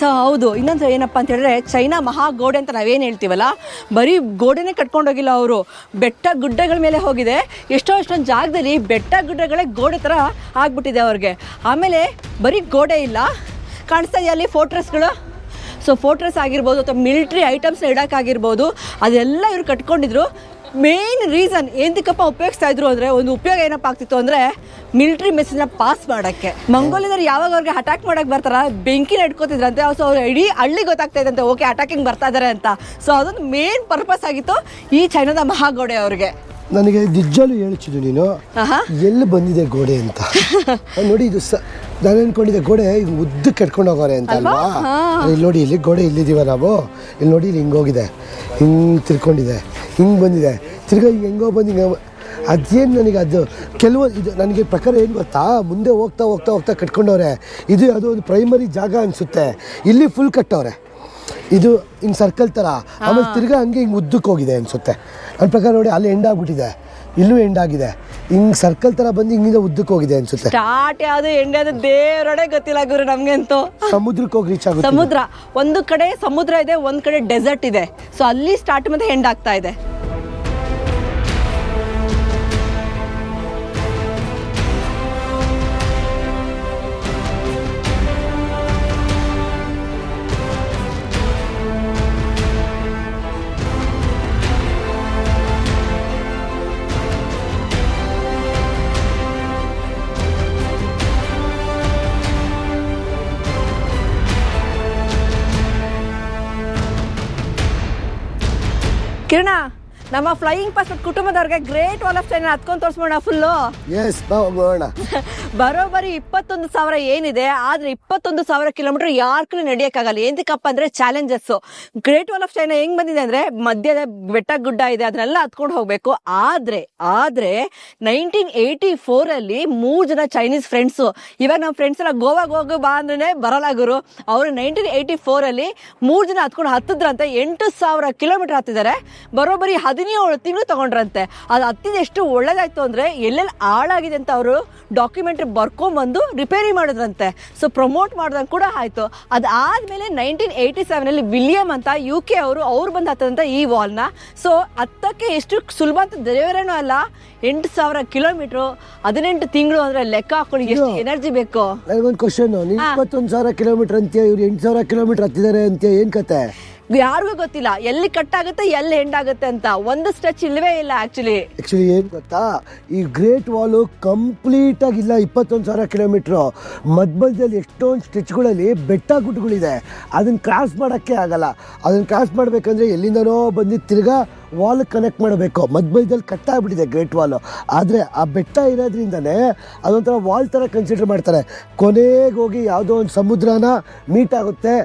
ಸೊ ಹೌದು, ಇನ್ನೊಂದು ಏನಪ್ಪ ಅಂತ ಹೇಳಿದ್ರೆ ಚೈನಾ ಮಹಾಗೋಡೆ ಅಂತ ನಾವೇನು ಹೇಳ್ತೀವಲ್ಲ? ಬರೀ ಗೋಡೆನೇ ಕಟ್ಕೊಂಡೋಗಿಲ್ಲ ಅವರು. ಬೆಟ್ಟ ಗುಡ್ಡಗಳ ಮೇಲೆ ಹೋಗಿದೆ. ಎಷ್ಟೋ ಎಷ್ಟೊಂದು ಜಾಗದಲ್ಲಿ ಬೆಟ್ಟ ಗುಡ್ಡಗಳೇ ಗೋಡೆ ಥರ ಆಗ್ಬಿಟ್ಟಿದೆ ಅವ್ರಿಗೆ. ಆಮೇಲೆ ಬರೀ ಗೋಡೆ ಇಲ್ಲ. ಕಾಣಿಸ್ತಾ ಇದೆಯಾ ಅಲ್ಲಿ ಫೋರ್ಟ್ರೆಸ್ಗಳು? ಸೊ ಫೋರ್ಟ್ರೆಸ್ ಆಗಿರ್ಬೋದು ಅಥವಾ ಮಿಲಿಟ್ರಿ ಐಟಮ್ಸ್ನ ಇಡೋಕ್ಕಾಗಿರ್ಬೋದು. ಅದೆಲ್ಲ ಇವ್ರು ಕಟ್ಕೊಂಡಿದ್ರು. ಮೇನ್ ರೀಸನ್ ಎಂದಕ್ಕಪ್ಪ ಉಪಯೋಗಿಸ್ತಾ ಇದ್ರು ಅಂದರೆ ಒಂದು ಉಪಯೋಗ ಏನಪ್ಪ ಆಗ್ತಿತ್ತು ಅಂದರೆ ಮಿಲಿಟ್ರಿ ಮೆಸೇಜ್ನ ಪಾಸ್ ಮಾಡೋಕ್ಕೆ. ಮಂಗೋಲಿಯರು ಯಾವಾಗ ಅವ್ರಿಗೆ ಅಟ್ಯಾಕ್ ಮಾಡೋಕ್ಕೆ ಬರ್ತಾರ? ಬೆಂಕಿನ ಇಟ್ಕೋತಿದ್ರಂತೆ ಸೊ ಅವ್ರು ಇಡೀ ಹಳ್ಳಿ ಗೊತ್ತಾಗ್ತಾ ಇದ್ದಂತೆ ಓಕೆ ಅಟ್ಯಾಕಿಂಗ್ ಬರ್ತಾ ಇದ್ದಾರೆ ಅಂತ. ಸೊ ಅದೊಂದು ಮೇನ್ ಪರ್ಪಸ್ ಆಗಿತ್ತು ಈ ಚೈನಾದ ಮಹಾಗೋಡೆ ಅವ್ರಿಗೆ. ನನಗೆ ನಿಜಾಲು ಹೇಳ್ತಿದ್ದು ನೀನು. ಎಲ್ಲಿ ಬಂದಿದೆ ಗೋಡೆ ಅಂತ? ನೋಡಿ ಇದು ಸ ನಾನು ಅನ್ಕೊಂಡಿದ್ದೆ ಗೋಡೆ ಈಗ ಉದ್ದಕ್ಕೆ ಕಟ್ಕೊಂಡು ಹೋಗೋರೆ ಅಂತ ಅಲ್ವಾ? ಇಲ್ಲಿ ನೋಡಿ ಇಲ್ಲಿ ಗೋಡೆ ಇಲ್ಲಿದ್ದೀವ ನಾವು. ಇಲ್ಲಿ ನೋಡಿ ಇಲ್ಲಿ ಹಿಂಗೋಗಿದೆ ಹಿಂಗೆ ತಿರ್ಕೊಂಡಿದೆ. ಹಿಂಗೆ ಬಂದಿದೆ. ತಿರ್ಗಾ ಹಿಂಗೆ ಹೆಂಗೋ ಬಂದು ಹಿಂಗೆ ಅದೇನು ನನಗೆ ಅದು? ಕೆಲವು ಇದು ನನಗೆ ಪ್ರಕಾರ ಏನು ಗೊತ್ತಾ? ಮುಂದೆ ಹೋಗ್ತಾ ಹೋಗ್ತಾ ಹೋಗ್ತಾ ಕಟ್ಕೊಂಡವ್ರೆ. ಇದು ಯಾವುದೋ ಒಂದು ಪ್ರೈಮರಿ ಜಾಗ ಅನಿಸುತ್ತೆ. ಇಲ್ಲಿ ಫುಲ್ ಕಟ್ಟವ್ರೆ. ಇದು ಹಿಂಗೆ ಸರ್ಕಲ್ ಥರ ಆಮೇಲೆ ತಿರ್ಗಾ ಹಂಗೆ ಹಿಂಗೆ ಉದ್ದಕ್ಕೆ ಹೋಗಿದೆ ಅನಿಸುತ್ತೆ. ನನ್ನ ಪ್ರಕಾರ ನೋಡಿ ಅಲ್ಲಿ ಎಂಡ್ ಆಗ್ಬಿಟ್ಟಿದೆ. ಇಲ್ಲೂ ಎಂಡ್ ಆಗಿದೆ. ಹಿಂಗೆ ಸರ್ಕಲ್ ಥರ ಬಂದು ಹಿಂಗಿಂದ ಉದ್ದಕ್ಕೆ ಹೋಗಿದೆ ಅನಿಸುತ್ತೆ. ಸ್ಟಾರ್ಟ್ ಯಾವುದು ಎಂಡ್ ಅದು ದೇವರೊಡೆ ಗೊತ್ತಿಲ್ಲ ಗುರು ಅಂತೂ ಸಮುದ್ರಕ್ಕೆ ಹೋಗಿ ರೀಚ್ ಆಗುತ್ತೆ. ಸಮುದ್ರ. ಒಂದು ಕಡೆ ಸಮುದ್ರ ಇದೆ ಒಂದು ಕಡೆ ಡೆಸರ್ಟ್ ಇದೆ. ಸೊ ಅಲ್ಲಿ ಸ್ಟಾರ್ಟ್ ಮತ್ತೆ ಎಂಡ್ ಆಗ್ತಾ ಇದೆ. ಕಿರಣ ನಮ್ಮ ಫ್ಲೈಯಿಂಗ್ ಪಾಸ್ಪೋರ್ಟ್ ಕುಟುಂಬದವ್ರಿಗೆ ಗ್ರೇಟ್ ವಾಲ್ ಆಫ್ ಚೈನಾ ಹತ್ಕೊಂಡು ತೋರಿಸ್ಬೋಣ ಫುಲ್ಲು. ಎಸ್ ಹೋಗೋಣ. ಬರೋಬ್ಬರಿ ಇಪ್ಪತ್ತೊಂದು ಸಾವಿರ ಏನಿದೆ ಆದ್ರೆ ಇಪ್ಪತ್ತೊಂದು ಸಾವಿರ ಕಿಲೋಮೀಟರ್ ಯಾರ್ಕೂ ನಡೆಯೋಕ್ಕಾಗಲ್ಲ. ಏನಕ್ಕಪ್ಪ ಅಂದ್ರೆ challenges great wall of China ಹೆಂಗ್ ಬಂದಿದೆ ಅಂದ್ರೆ ಮಧ್ಯದ ಬೆಟ್ಟ ಗುಡ್ಡ ಇದೆ ಅದನ್ನೆಲ್ಲ ಹತ್ಕೊಂಡು ಹೋಗ್ಬೇಕು. ಆದ್ರೆ ಆದ್ರೆ ನೈನ್ಟೀನ್ ಏಯ್ಟಿ ಫೋರ್ ಅಲ್ಲಿ ಮೂರ್ ಜನ ಚೈನೀಸ್ ಫ್ರೆಂಡ್ಸ್ ಇವಾಗ ನಮ್ಮ ಫ್ರೆಂಡ್ಸ್ ಎಲ್ಲ ಗೋವಾಗ ಹೋಗು ಬಾ ಅಂದ್ರೆ ಬರಲ್ಲ ಗುರು. ಅವರು ನೈನ್ಟೀನ್ ಏಯ್ಟಿ ಫೋರ್ ಅಲ್ಲಿ ಮೂರ್ ಜನ ಹತ್ಕೊಂಡು ಹತ್ತಿದ್ರಂತೆ ಎಂಟು ಸಾವಿರ ಕಿಲೋಮೀಟರ್ ಹತ್ತಿದ್ದಾರೆ. ಬರೋಬ್ಬರಿ ಹದಿನೇಳು ತಿಂಗಳು ತಗೊಂಡ್ರಂತೆ. ಅದು ಹತ್ತಿದ ಎಷ್ಟು ಒಳ್ಳೇದಾಯ್ತು ಅಂದರೆ ಎಲ್ಲೆಲ್ಲಿ ಹಾಳಾಗಿದೆ ಅಂತ ಅವರು ಡಾಕ್ಯುಮೆಂಟ್ರಿ ಬರ್ಕೊಂಬಂದು ರಿಪೇರಿ ಮಾಡಿದ್ರಂತೆ. ಸೊ ಪ್ರಮೋಟ್ ಮಾಡ್ದಂಗೆ ಕೂಡ ಆಯ್ತು. ಅದಾದಮೇಲೆ ನೈನ್ಟೀನ್ ಏಯ್ಟಿ ಸೆವೆನಲ್ಲಿ ವಿಲಿಯಂ ಅಂತ ಯು ಕೆ ಅವರು ಅವ್ರು ಬಂದು ಹತ್ತದಂಥ ಈ ವಾಲ್ನ ಸೊ ಹತ್ತಕ್ಕೆ ಎಷ್ಟು ಸುಲಭ ಅಂತ ದೇವರೇನೂ ಅಲ್ಲ. ಎಂಟು ಸಾವಿರ ಕಿಲೋಮೀಟ್ರು ಹದಿನೆಂಟು ತಿಂಗಳು ಅಂದ್ರೆ ಲೆಕ್ಕ ಹಾಕೊಳ್ಳಿ ಎಷ್ಟು ಎನರ್ಜಿ ಬೇಕು? ನನಗೊಂದು ಕ್ವಶನ್ ಇಪ್ಪತ್ತೊಂದು ಸಾವಿರ ಕಿಲೋಮೀಟರ್ ಅಂತೀಯ ಇವ್ರು ಎಂಟು ಸಾವಿರ ಕಿಲೋಮೀಟರ್ ಹತ್ತಿದ್ದಾರೆ ಅಂತ ಏನು ಕತೆ? ಯಾರಿಗೂ ಗೊತ್ತಿಲ್ಲ. ಎಲ್ಲಿ ಕಟ್ ಆಗುತ್ತೆ, ಎಲ್ಲಿ ಎಂಡ್ ಆಗುತ್ತೆ ಅಂತ. ಒಂದು ಸ್ಟಚ್ ಇಲ್ಲವೇ ಇಲ್ಲ ಆಕ್ಚುಲಿ ಆ್ಯಕ್ಚುಲಿ ಏನು ಗೊತ್ತಾ? ಈ ಗ್ರೇಟ್ ವಾಲು ಕಂಪ್ಲೀಟ್ ಆಗಿಲ್ಲ ಇಪ್ಪತ್ತೊಂದು ಸಾವಿರ ಕಿಲೋಮೀಟ್ರು ಮಧ್ಯದಲ್ಲಿ ಎಷ್ಟೊಂದು ಸ್ಟಿಚ್ಗಳಲ್ಲಿ ಬೆಟ್ಟ ಗುಟ್ಟುಗಳಿದೆ ಅದನ್ನ ಕ್ರಾಸ್ ಮಾಡೋಕ್ಕೆ ಆಗಲ್ಲ. ಅದನ್ನ ಕ್ರಾಸ್ ಮಾಡಬೇಕಂದ್ರೆ ಎಲ್ಲಿಂದನೋ ಬಂದು ತಿರ್ಗಾ ವಾಲ್ ಕನೆಕ್ಟ್ ಮಾಡಬೇಕು. ಮಧ್ಯದಲ್ಲಿ ಕಟ್ಟಾಗ್ಬಿಟ್ಟಿದೆ ಗ್ರೇಟ್ ವಾಲ್ ಆದರೆ ಆ ಬೆಟ್ಟ ಇರೋದ್ರಿಂದನೇ ಅದೊಂಥರ ವಾಲ್ ಥರ ಕನ್ಸಿಡರ್ ಮಾಡ್ತಾರೆ. ಕೊನೆಗೆ ಹೋಗಿ ಯಾವುದೋ ಒಂದು ಸಮುದ್ರನ ಮೀಟ್ ಆಗುತ್ತೆ.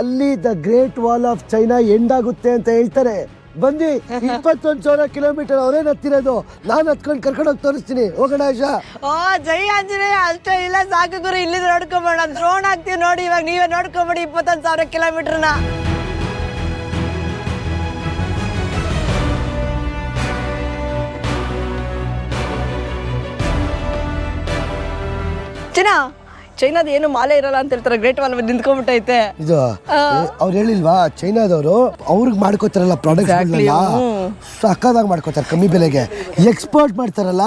ಅಲ್ಲಿ the great wall of China end ಆಗುತ್ತೆ ಅಂತ ಹೇಳ್ತಾರೆ. ಬಂದಿ ಇಪ್ಪತ್ತೊಂದು ಸಾವಿರ ಕಿಲೋಮೀಟರ್ ಅವರೇನು ಹತ್ತಿರೋದು? ನಾನು ಹತ್ಕೊಂಡು ಕರ್ಕೊಂಡು ಹೋಗಿ ತೋರಿಸ್ತೀನಿ. ಹೋಗೋಣ ಆಶಾ ಓ ಜೈ ಆಂಜನೇಯ. ಅಷ್ಟೇ ಇಲ್ಲ ಸಾಕು ಗುರು. ಇಲ್ಲಿ ನೋಡ್ಕೊಂಬೋಣ. ಡ್ರೋನ್ ಹಾಕ್ತೀವಿ ನೋಡಿ ಇವಾಗ ನೀವೇ ನೋಡ್ಕೊಂಬಿಡಿ ಇಪ್ಪತ್ತೊಂದು ಸಾವಿರ ಕಿಲೋಮೀಟರ್ನ ಚೈನಾ ಚೈನಾದ ಏನು ಮಾಲೆ ಇರಲ್ಲ ಅಂತ ಹೇಳ್ತಾರೆ. ಗ್ರೇಟ್ ವಾಲ್ ನಿಂತ್ಕೊಂಡ್ಬಿಟ್ಟೈತೆ. ಇದು ಅವ್ರು ಹೇಳಿಲ್ವಾ ಚೈನಾದವರು ಅವ್ರಿಗೆ ಮಾಡ್ಕೋತಾರಲ್ಲ ಪ್ರಾಡಕ್ಟ್ ಸಕ್ಕದಾಗ ಮಾಡ್ಕೋತಾರೆ ಕಮ್ಮಿ ಬೆಲೆಗೆ. ಎಕ್ಸ್ಪೋರ್ಟ್ ಮಾಡ್ತಾರಲ್ಲ?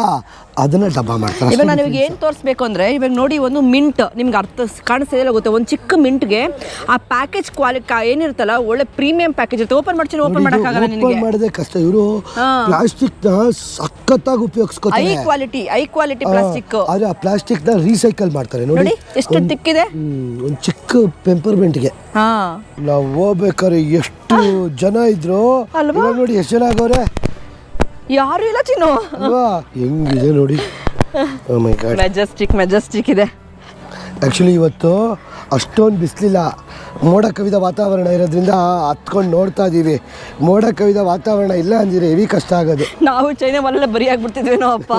ಅದನ್ನ ಡಬ್ಬ ಮಾಡ್ತಾರೆ. ಇವಾಗ ನಾನು ಇವಾಗ ಏನು ತೋರಿಸ್ಬೇಕು ಅಂದ್ರೆ ಇವಾಗ ನೋಡಿ ಒಂದು ಮಿಂಟ್ ನಿಮ್ಗೆ ಅರ್ಥ ಕಾಣಿಸ್ತಿದೆಯಲ್ಲ ಗೊತ್ತಾ? ಒಂದು ಚಿಕ್ಕ ಮಿಂಟ್ಗೆ ಆ ಪ್ಯಾಕೇಜ್ ಕ್ವಾಲಿಟಿ ಏನಿರುತ್ತಲ್ಲ ಒಳ್ಳೆ ಪ್ರೀಮಿಯಂ ಪ್ಯಾಕೇಜ್ ಇರುತ್ತೆ. ಓಪನ್ ಮಾಡ್ತೀನಿ ಓಪನ್ ಮಾಡೋಕ್ಕಾಗಲ್ಲ ನಿಮಗೆ ಓಪನ್ ಮಾಡೋದೇ ಕಷ್ಟ. ಇವರು ಪ್ಲಾಸ್ಟಿಕ್ನ ಸಖತ್ತಾಗಿ I high quality I quality plastic ಆದ್ರೆ ಆ ಪ್ಲಾಸ್ಟಿಕ್ನ ರೀಸೈಕಲ್ ಮಾಡ್ತಾರೆ. ನೋಡಿ ಎಷ್ಟು ತಿಕ್ಕಿದೆ ಒಂದು ಚಿಕ್ಕ ಪೆಂಪರ್ಮೆಂಟ್ಗೆ ಹಾ. ನಾವು ಹೋಗ್ಬೇಕಾದ್ರೆ ಎಷ್ಟು ಜನ ಇದ್ರು? ನೋಡಿ ಎಷ್ಟು ಜನ ಆಗವ್ರೆ ಯಾರು ಇಲ್ಲ ಚಿನ್ನು. ಹೆಂಗಿದೆ ನೋಡಿ. Oh my god Majestic Majestic ಇದೆ. ಆ್ಯಕ್ಚುಲಿ ಇವತ್ತು ಅಷ್ಟೊಂದು ಬಿಸಿಲಿಲ್ಲ. ಮೋಡ ಕವಿದ ವಾತಾವರಣ ಇರೋದ್ರಿಂದ ಹತ್ಕೊಂಡು ನೋಡ್ತಾ ಇದ್ದೀವಿ ಮೋಡ ಕವಿದ ವಾತಾವರಣ ಇಲ್ಲ ಅಂದಿದ್ರೆ ಹೆವಿ ಕಷ್ಟ ಆಗೋದು. ನಾವು ಚೈನಾ ಮನೆಲ್ಲ ಬರಿ ಆಗ್ಬಿಡ್ತಿದ್ವೇನೋ ಅಪ್ಪ.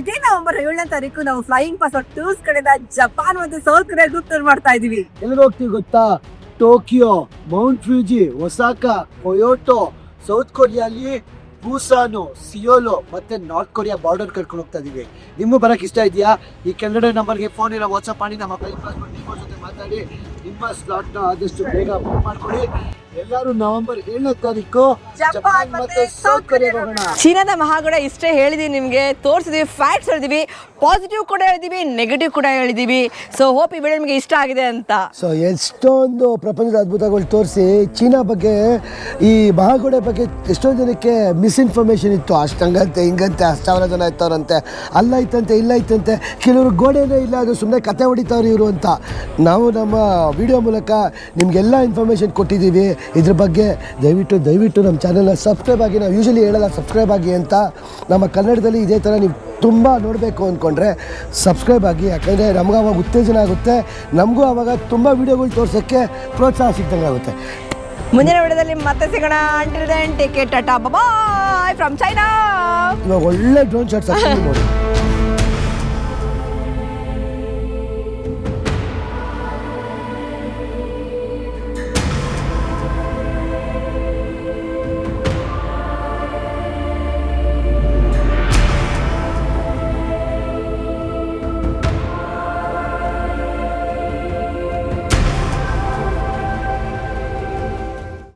ಇದೇ ನವೆಂಬರ್ ಏಳನೇ ತಾರೀಕು ನಾವು ಫ್ಲೈಯಿಂಗ್ ಪಾಸ್ ಟೂರ್ಸ್ ಕಡೆಯಿಂದ ಜಪಾನ್ ಮತ್ತು ಸೌತ್ ಕೊರಿಯಾ ಗ್ರೂಪ್ ಟೂರ್ ಮಾಡ್ತಾ ಇದೀವಿ. ಎಲ್ಲಿಗೆ ಹೋಗ್ತೀವಿ ಗೊತ್ತಾ? Tokyo Mount Fuji Osaka Kyoto South ಕೊರಿಯಾಲಿ Busan ಸಿಯೋಲೋ ಮತ್ತೆ ನಾರ್ತ್ ಕೊರಿಯಾ ಬಾರ್ಡರ್ ಕರ್ಕೊಂಡು ಹೋಗ್ತಾ ಇದೀವಿ. ನಿಮಗೂ ಬರಕ್ಕೆ ಇಷ್ಟ ಇದೆಯಾ? ಈ ಕೆಳಗಡೆ ನಂಬರ್ಗೆ ಫೋನ್ ಇಲ್ಲ ವಾಟ್ಸಪ್ ಮಾಡಿ, ನಮ್ಮ ಬೈಕ್ ಪಾಸ್ ನಿಮ್ಮ ಜೊತೆ ಮಾತಾಡಿ, ನಿಮ್ಮ ಸ್ಲಾಟ್ನ ಆದಷ್ಟು ಬೇಗ ಬುಕ್ ಮಾಡ್ಕೊಳ್ಳಿ ಎಲ್ಲರೂ ನವೆಂಬರ್ ಏಳನೇ ತಾರೀಕು ಜಪಾನ್ ಮತ್ತೆ ಸೌತ್ ಕೊರಿಯಾಗೆ ಹೋಗೋಣ. ಚೀನಾದ ಮಹಾಗಡ ಇಷ್ಟೇ ಹೇಳಿದೀವಿ ನಿಮಗೆ ತೋರಿಸಿದೀವಿ ಫ್ಯಾಕ್ಟ್ಸ್ ಹೇಳಿದೀವಿ ಪಾಸಿಟಿವ್ ಕೂಡ ಹೇಳಿದೀವಿ ನೆಗೆಟಿವ್ ಕೂಡ ಹೇಳಿದೀವಿ. ಸೊ ಹೋಪ್ ಈ ವಿಡಿಯೋ ನಿಮಗೆ ಇಷ್ಟ ಆಗಿದೆ ಅಂತ. ಸೊ ಎಷ್ಟೊಂದು ಪ್ರಪಂಚದ ಅದ್ಭುತಗಳು ತೋರಿಸಿ ಚೀನಾ ಬಗ್ಗೆ ಈ ಮಹಾಗೋಡೆ ಬಗ್ಗೆ ಎಷ್ಟೊಂದು ಜನಕ್ಕೆ ಮಿಸ್ಇನ್ಫಾರ್ಮೇಷನ್ ಇತ್ತು. ಅಷ್ಟಂಗಂತೆ ಹಿಂಗಂತೆ ಅಷ್ಟು ಸಾವಿರ ಜನ ಇತ್ತವ್ರಂತೆ ಅಲ್ಲ ಇತ್ತಂತೆ ಇಲ್ಲ ಇತ್ತಂತೆ ಕೆಲವರು ಗೋಡೆನೇ ಇಲ್ಲ ಅದು ಸುಮ್ಮನೆ ಕತೆ ಹೊಡಿತಾವ್ರು ಇವರು ಅಂತ. ನಾವು ನಮ್ಮ ವಿಡಿಯೋ ಮೂಲಕ ನಿಮಗೆಲ್ಲ ಇನ್ಫಾರ್ಮೇಷನ್ ಕೊಟ್ಟಿದ್ದೀವಿ. ಇದ್ರ ಬಗ್ಗೆ ದಯವಿಟ್ಟು ದಯವಿಟ್ಟು ನಮ್ಮ ಚಾನಲ್ನ ಸಬ್ಸ್ಕ್ರೈಬ್ ಆಗಿ ನಾವು ಯೂಶಲಿ ಹೇಳಲ್ಲ ಸಬ್ಸ್ಕ್ರೈಬ್ ಆಗಿ ಅಂತ ನಮ್ಮ ಕನ್ನಡದಲ್ಲಿ ಇದೇ ಥರ ನೀವು ತುಂಬ ನೋಡಬೇಕು ಅಂದ್ಕೊಂಡ್ರೆ ಸಬ್ಸ್ಕ್ರೈಬ್ ಆಗಿ ಯಾಕಂದರೆ ನಮ್ಗೆ ಅವಾಗ ಉತ್ತೇಜನ ಆಗುತ್ತೆ. ನಮಗೂ ಅವಾಗ ತುಂಬ ವೀಡಿಯೋಗಳು ತೋರಿಸೋಕ್ಕೆ ಪ್ರೋತ್ಸಾಹ ಸಿಗ್ದಂಗೆ ಆಗುತ್ತೆ. ಮುಂದಿನ ವಿಡಿಯೋದಲ್ಲಿ ಮತ್ತೆ ಸಿಗೋಣ. Until then take care tata bye from China ಇವಾಗ ಒಳ್ಳೆ ಡ್ರೋನ್ ಶಾಟ್ಸ್ ನೋಡಿ.